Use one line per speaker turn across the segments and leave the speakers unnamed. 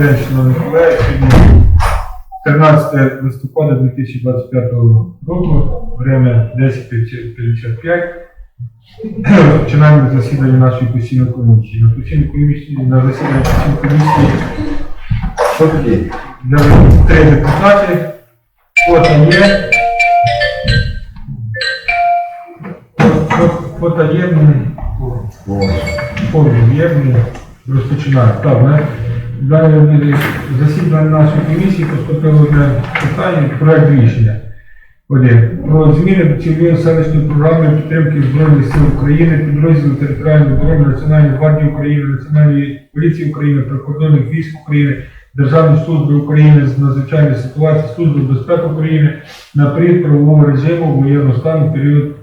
день, шановні колеги. Сьогодні 13 листопада 2025 року, время 10.55. Починаємо засідання нашої постійної комісії. На постійній комісії, на засіданні постійної комісії
Що
для три депутати. Фото є. Фото- Фото є. Форму є. Розпочинаємо. Так, ми далі засідання нашої комісії поступило одне питання, проект рішення. Один. Про зміни цільової селищної програми підтримки Збройних сил України, підрозділів територіальної оборони, Національної гвардії України, Національної поліції України, прикордонних військ України, Державної служби України з надзвичайної ситуації, Служби безпеки України на період правового режиму воєнного стану період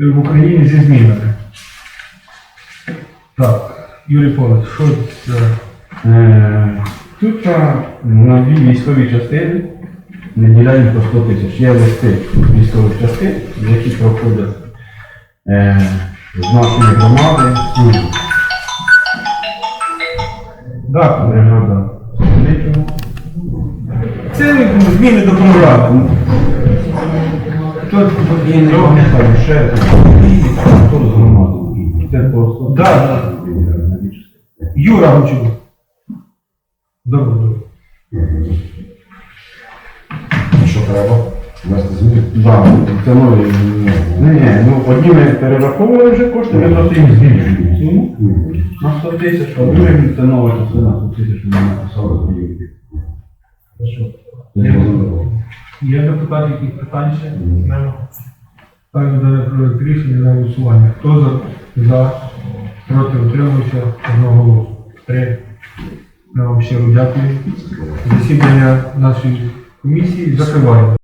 е, в Україні зі змінами. Так, Юрій Павлович, що це?
Е, Тут на дві військові частини виділяють по 100 тисяч. Є листи військових частин, які проходять е, з нашої громади службу.
Так,
Столичного.
це зміни до програми. Тут
І не пам'ятаю, ще хто з громади. Це по 100
Да, да. Юра Гончук. Добре, добре.
Що треба? Внести зміни?
Да, це ну, ні, ні, ну одні ми перераховували вже кошти, ми просто їм змінюємо суму на 100 тисяч, а другим це нова частина 100 тисяч, ми написали.
Є депутати, які питання ще? Нема. Ставлю дане проект рішення на голосування. Хто за, за проти утримався одного голосу? Три. Я вам щиро дякую. Засідання нашої комісії закриваємо.